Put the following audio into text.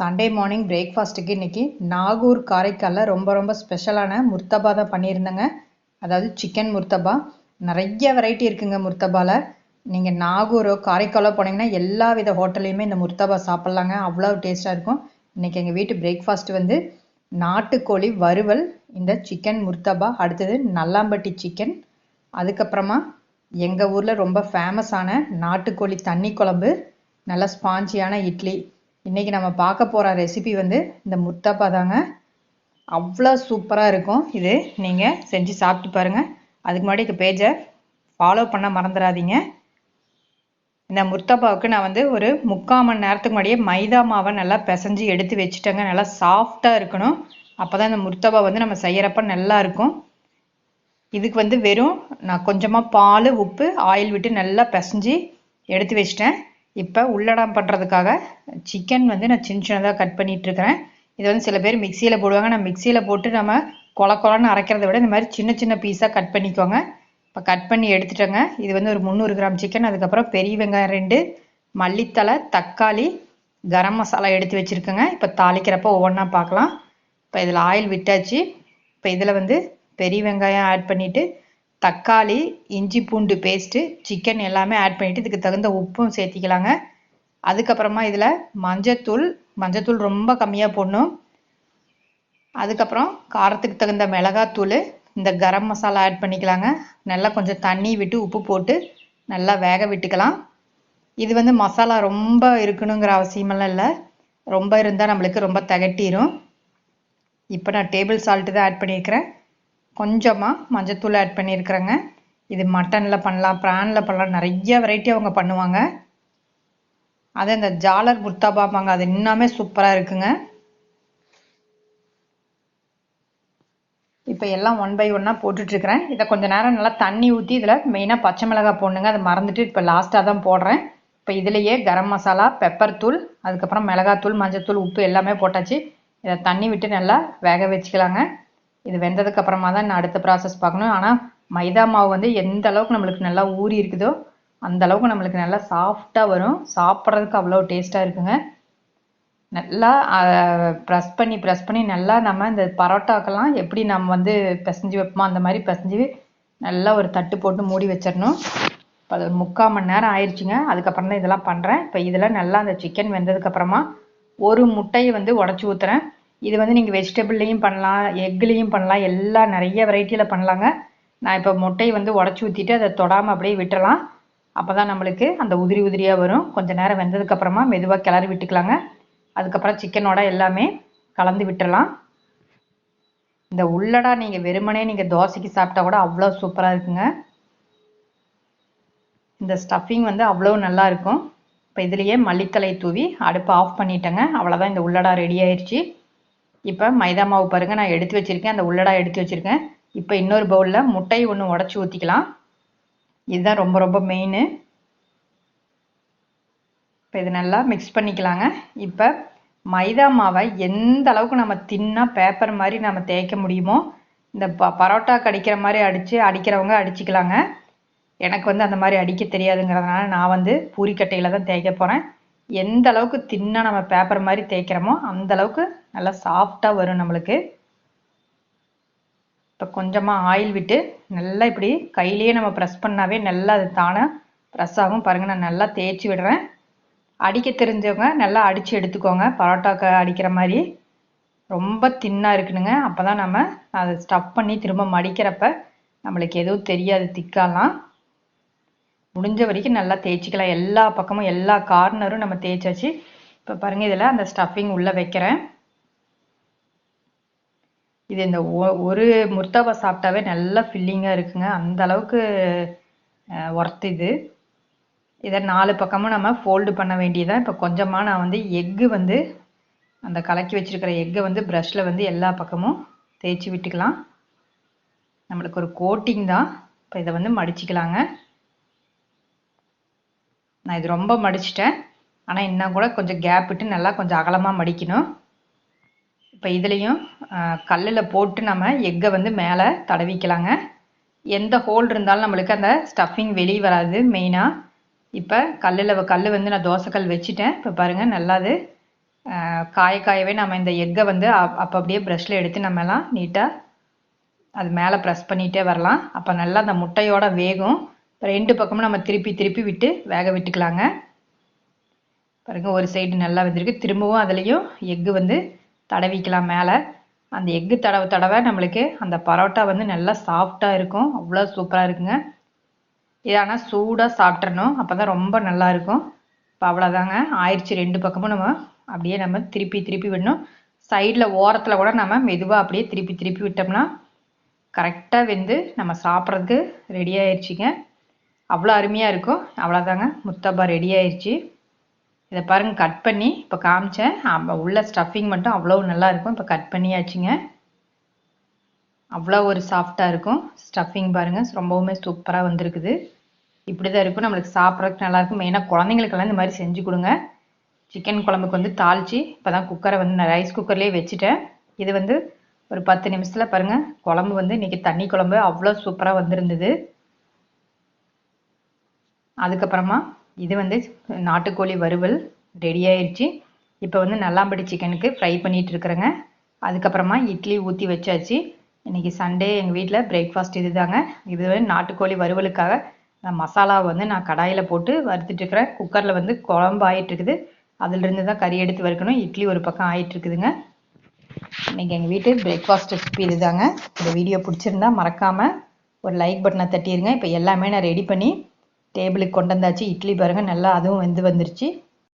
Sunday morning பிரேக்ஃபாஸ்ட்டுக்கு இன்றைக்கி நாகூர் காரைக்காலில் ரொம்ப ரொம்ப ஸ்பெஷலான முர்த்தபா தான் பண்ணியிருந்தேங்க. அதாவது சிக்கன் முர்த்தபா. நிறைய வெரைட்டி இருக்குங்க முர்த்தபாவில் நீங்கள் நாகூரோ காரைக்காலோ போனீங்கன்னா எல்லா வித ஹோட்டல்லையுமே இந்த முர்த்தபா சாப்பிட்லாங்க. அவ்வளோ டேஸ்ட்டாக இருக்கும். இன்றைக்கி எங்கள் வீட்டு பிரேக்ஃபாஸ்ட் வந்து நாட்டுக்கோழி வறுவல் இந்த சிக்கன் முர்த்தபா அடுத்தது நல்லாம்பட்டி சிக்கன் அதுக்கப்புறமா எங்கள் ஊரில் ரொம்ப ஃபேமஸான நாட்டுக்கோழி தண்ணி குழம்பு நல்ல ஸ்பாஞ்சியான இட்லி. இன்றைக்கி நம்ம பார்க்க போகிற ரெசிபி வந்து இந்த முத்தப்பா தாங்க. அவ்வளோ சூப்பராக இருக்கும். இது நீங்கள் செஞ்சு சாப்பிட்டு பாருங்கள் அதுக்கு முன்னாடி இந்த பேஜை ஃபாலோ பண்ண மறந்துடாதீங்க. இந்த முர்த்தபாவுக்கு நான் வந்து ஒரு முக்கால் மணி நேரத்துக்கு முன்னாடியே மைதா மாவை நல்லா பிசைஞ்சு எடுத்து வச்சுட்டேங்க. நல்லா சாஃப்டாக இருக்கணும். அப்போ தான் இந்த முர்த்தபா வந்து நம்ம செய்கிறப்ப நல்லா இருக்கும். இதுக்கு வந்து வெறும் நான் கொஞ்சமாக பால் உப்பு ஆயில் விட்டு நல்லா பிசைஞ்சு எடுத்து வச்சிட்டேன். இப்போ உள்ளடம் பண்ணுறதுக்காக சிக்கன் வந்து நான் சின்ன சின்னதாக கட் பண்ணிகிட்ருக்கிறேன் இது வந்து சில பேர் மிக்சியில் போடுவாங்க. நான் மிக்சியில் போட்டு நம்ம கொல கொலன்னு அரைக்கிறத விட இந்த மாதிரி சின்ன சின்ன பீஸாக கட் பண்ணிக்கோங்க. இப்போ கட் பண்ணி எடுத்துட்டேங்க. இது வந்து ஒரு முந்நூறு கிராம் சிக்கன் அதுக்கப்புறம் பெரிய வெங்காயம் ரெண்டு மல்லித்தலை தக்காளி கரம் மசாலா எடுத்து வச்சுருக்கேங்க. இப்போ தாளிக்கிறப்போ ஒவ்வொன்றா பார்க்கலாம். இப்போ இதில் ஆயில் விட்டாச்சு. இப்போ இதில் வந்து பெரிய வெங்காயம் ஆட் பண்ணிவிட்டு தக்காளி இஞ்சி பூண்டு பேஸ்ட்டு சிக்கன் எல்லாமே ஆட் பண்ணிவிட்டு இதுக்கு தகுந்த உப்பும் சேர்த்திக்கலாங்க. அதுக்கப்புறமா இதில் மஞ்சத்தூள் மஞ்சத்தூள் ரொம்ப கம்மியாக போடணும். அதுக்கப்புறம் காரத்துக்கு தகுந்த மிளகாத்தூள் இந்த கரம் மசாலா ஆட் பண்ணிக்கலாங்க. நல்லா கொஞ்சம் தண்ணி விட்டு உப்பு போட்டு நல்லா வேக விட்டுக்கலாம். இது வந்து மசாலா ரொம்ப இருக்கணுங்கிற அவசியமெல்லாம் இல்லை. ரொம்ப இருந்தால் நம்மளுக்கு ரொம்ப தகட்டிடும் இப்போ நான் டேபிள் சால்ட்டு தான் ஆட் பண்ணியிருக்கிறேன் கொஞ்சமாக மஞ்சத்தூள் ஆட் பண்ணியிருக்கிறேங்க. இது மட்டனில் பண்ணலாம் ப்ரானில் பண்ணலாம் நிறைய வெரைட்டி அவங்க பண்ணுவாங்க. அது இந்த ஜாலர் முர்த்தாபாப்பாங்க அது இன்னுமே சூப்பராக இருக்குங்க. இப்போ எல்லாம் ஒன் பை ஒன்னாக போட்டுட்ருக்கிறேன். இதை கொஞ்சம் நேரம் நல்லா தண்ணி ஊற்றி இதில் மெயினாக பச்சை மிளகாய் போடணுங்க. அதை மறந்துட்டு இப்போ லாஸ்ட்டாக தான் போடுறேன். இப்போ இதுலேயே கரம் மசாலா பெப்பர் தூள் அதுக்கப்புறம் மிளகாத்தூள் மஞ்சத்தூள் உப்பு எல்லாமே போட்டாச்சு. இதை தண்ணி விட்டு நல்லா வேக வச்சுக்கலாங்க. இது வெந்ததுக்கு அப்புறமா தான் நான் அடுத்த ப்ராசஸ் பார்க்கணும். ஆனால் மைதா மாவு வந்து எந்த அளவுக்கு நம்மளுக்கு நல்லா ஊறி இருக்குதோ அந்த அளவுக்கு நம்மளுக்கு நல்லா சாஃப்டாக வரும். சாப்பிட்றதுக்கு அவ்வளோ டேஸ்ட்டாக இருக்குங்க. நல்லா ப்ரெஸ் பண்ணி ப்ரெஸ் பண்ணி நல்லா நம்ம இந்த பரோட்டாக்கெல்லாம் எப்படி நம்ம வந்து பிசைஞ்சு வைப்போமோ அந்த மாதிரி பிசைஞ்சு நல்லா ஒரு தட்டு போட்டு மூடி வச்சிடணும். இப்போ அது ஒரு முக்கால் மணி நேரம் ஆயிடுச்சுங்க அதுக்கப்புறம் தான் இதெல்லாம் பண்ணுறேன் இப்போ இதெல்லாம் நல்லா அந்த சிக்கன் வெந்ததுக்கப்புறமா ஒரு முட்டையை வந்து உடச்சி ஊற்றுறேன் இது வந்து நீங்கள் வெஜிடபிள்லேயும் பண்ணலாம் எக்லேயும் பண்ணலாம் எல்லாம் நிறைய வெரைட்டியில் பண்ணலாங்க. நான் இப்போ முட்டையை வந்து உடச்சி ஊற்றிட்டு அதை தொடாமல் அப்படியே விட்டுறலாம். அப்போ தான் நம்மளுக்கு அந்த உதிரி உதிரியாக வரும். கொஞ்சம் நேரம் வெந்ததுக்கப்புறமா மெதுவாக கிளறி விட்டுக்கலாங்க. அதுக்கப்புறம் சிக்கனோட எல்லாமே கலந்து விட்டுறலாம். இந்த உள்ளடா நீங்கள் வெறுமனே நீங்கள் தோசைக்கு சாப்பிட்டா கூட அவ்வளோ சூப்பராக இருக்குங்க. இந்த ஸ்டஃபிங் வந்து அவ்வளோ நல்லா இருக்கும். இப்போ இதுலேயே மல்லித்தலை தூவி அடுப்பை ஆஃப் பண்ணிட்டேங்க. அவ்வளோதான் இந்த உள்ளடா ரெடி ஆயிடுச்சு இப்போ மைதா மாவு பாருங்கள் நான் எடுத்து வச்சுருக்கேன். அந்த உள்ளடா எடுத்து வச்சுருக்கேன். இப்போ இன்னொரு பவுலில் முட்டை ஒன்று உடச்சி ஊற்றிக்கலாம் இதுதான் ரொம்ப ரொம்ப மெயின் இப்போ இது நல்லா மிக்ஸ் பண்ணிக்கலாங்க. இப்போ மைதா மாவை எந்த அளவுக்கு நம்ம தின்னாக பேப்பர் மாதிரி நம்ம தேய்க்க முடியுமோ இந்த ப பரோட்டா கடிக்கிற மாதிரி அடித்து அடிக்கிறவங்க அடிச்சுக்கலாங்க. எனக்கு வந்து அந்த மாதிரி அடிக்க தெரியாதுங்கிறதுனால நான் வந்து பூரிக்கட்டையில் தான் தேய்க்க போகிறேன் எந்த அளவுக்கு தின்னாக நம்ம பேப்பர் மாதிரி தேய்க்கிறோமோ அந்த அளவுக்கு நல்லா சாஃப்டாக வரும் நம்மளுக்கு. இப்போ கொஞ்சமாக ஆயில் விட்டு நல்லா இப்படி கையிலேயே நம்ம ப்ரெஸ் பண்ணாவே நல்லா அது தானே ப்ரெஸ் ஆகும். பாருங்கள் நான் நல்லா தேய்ச்சி விடுறேன். அடிக்க தெரிஞ்சவங்க நல்லா அடித்து எடுத்துக்கோங்க. பரோட்டாக்கு அடிக்கிற மாதிரி. ரொம்ப தின்னாக இருக்கணுங்க. அப்போ தான் நம்ம அதை ஸ்டஃப் பண்ணி திரும்ப மடிக்கிறப்ப நம்மளுக்கு எதுவும் தெரியாது திக்காலாம் முடிஞ்ச வரைக்கும் நல்லா தேய்ச்சிக்கலாம். எல்லா பக்கமும் எல்லா கார்னரும் நம்ம தேய்ச்சாச்சு. இப்போ பாருங்கள் இதில் அந்த ஸ்டஃபிங் உள்ளே வைக்கிறேன். இது இந்த ஒரு முர்த்தாவை சாப்பிட்டாவே நல்லா ஃபில்லிங்காக இருக்குங்க. அந்த அளவுக்கு ஒர்த் இது. இதை நாலு பக்கமும் நம்ம ஃபோல்டு பண்ண வேண்டியதான் இப்போ கொஞ்சமாக நான் வந்து எக்கு வந்து அந்த கலக்கி வச்சுருக்கிற எக்கை வந்து ப்ரஷில் வந்து எல்லா பக்கமும் தேய்ச்சி விட்டுக்கலாம். நம்மளுக்கு ஒரு கோட்டிங் தான். இப்போ இதை வந்து மடிச்சிக்கலாங்க. நான் இது ரொம்ப மடிச்சிட்டேன். ஆனால் இன்னும் கூட கொஞ்சம் கேப் விட்டு நல்லா கொஞ்சம் அகலமாக மடிக்கணும். இப்போ இதுலேயும் கல்லில் போட்டு நம்ம எக்கை வந்து மேலே தடவிக்கலாங்க. எந்த ஹோல் இருந்தாலும் நம்மளுக்கு அந்த ஸ்டஃபிங் வெளியே வராது மெயினாக இப்போ கல்லில் கல் வந்து நான் தோசைக்கல் வச்சுட்டேன். இப்போ பாருங்கள் நல்லாது காய காயவே நம்ம இந்த எக்கை வந்து அப் அப்போ அப்படியே ப்ரஷ்ல எடுத்து நம்ம எல்லாம் நீட்டாக அது மேலே ப்ரெஸ் பண்ணிகிட்டே வரலாம். அப்போ நல்லா அந்த முட்டையோட வேகும். ரெண்டு பக்கமும் நம்ம திருப்பி திருப்பி விட்டு வேக விட்டுக்கலாங்க. பாருங்க ஒரு சைடு நல்லா வெந்திருக்கு. திரும்பவும் அதுலேயும் எக்கு வந்து தடவிக்கலாம் மேலே. அந்த எக்கு தடவை தடவை நம்மளுக்கு அந்த பரோட்டா வந்து நல்லா சாஃப்டாக இருக்கும். அவ்வளோ சூப்பராக இருக்குங்க. இது ஆனால் சூடாக சாப்பிட்றணும் அப்போ தான் ரொம்ப நல்லா இருக்கும். இப்போ அவ்வளோதாங்க ஆயிடுச்சு ரெண்டு பக்கமும் நம்ம அப்படியே நம்ம திருப்பி திருப்பி விடணும். சைடில் ஓரத்தில் கூட நம்ம மெதுவாக அப்படியே திருப்பி திருப்பி விட்டோம்னா கரெக்டாக வெந்து நம்ம சாப்பிட்றதுக்கு ரெடி ஆயிடுச்சுங்க. அவ்வளோ அருமையாக இருக்கும். அவ்வளோதாங்க முத்தப்பா ரெடி ஆயிடுச்சு இதை பாருங்கள் கட் பண்ணி இப்போ காமிச்சேன். உள்ள ஸ்டஃபிங் மட்டும் அவ்வளோ நல்லா இருக்கும். இப்போ கட் பண்ணியாச்சுங்க. அவ்வளோ ஒரு சாஃப்டாக இருக்கும். ஸ்டஃபிங் பாருங்க ரொம்பவுமே சூப்பராக வந்திருக்குது. இப்படி தான் இருக்கும். நம்மளுக்கு சாப்பிட்றதுக்கு நல்லாயிருக்கும் மெயினாக குழந்தைங்களுக்கெல்லாம் இந்த மாதிரி செஞ்சு கொடுங்க. சிக்கன் குழம்புக்கு வந்து தாளிச்சு இப்போ தான் குக்கரை வந்து நான் ரைஸ் குக்கர்லேயே வச்சுட்டேன். இது வந்து ஒரு பத்து நிமிஷத்தில் பாருங்கள் குழம்பு வந்து இன்னைக்கு தண்ணி குழம்பு அவ்வளோ சூப்பராக வந்திருந்தது. அதுக்கப்புறமா இது வந்து நாட்டுக்கோழி வறுவல் ரெடி ஆயிடுச்சு இப்போ வந்து நல்லாம்படி சிக்கனுக்கு ஃப்ரை பண்ணிட்டு இருக்கிறேங்க. அதுக்கப்புறமா இட்லி ஊற்றி வச்சாச்சு. இன்னைக்கு சண்டே எங்கள் வீட்டில் பிரேக்ஃபாஸ்ட் இது தாங்க இது வந்து நாட்டுக்கோழி வறுவலுக்காக நான் மசாலா வந்து நான் கடாயில் போட்டு வறுத்துட்டு இருக்கிறேன். குக்கரில் வந்து குழம்பு ஆயிட்டுருக்குது. அதிலிருந்து தான் கறி எடுத்து வறுக்கணும். இட்லி ஒரு பக்கம் ஆயிட்டு இருக்குதுங்க இன்னைக்கு எங்கள் வீட்டு பிரேக்ஃபாஸ்ட் ரெசிபி இதுதாங்க. இந்த வீடியோ பிடிச்சிருந்தா மறக்காமல் ஒரு லைக் பட்டனை தட்டிடுங்க இப்போ எல்லாமே நான் ரெடி பண்ணி டேபிளுக்கு கொண்டு வந்தாச்சு. இட்லி பாருங்கள் நல்லா அதுவும் வெந்து வந்துருச்சு.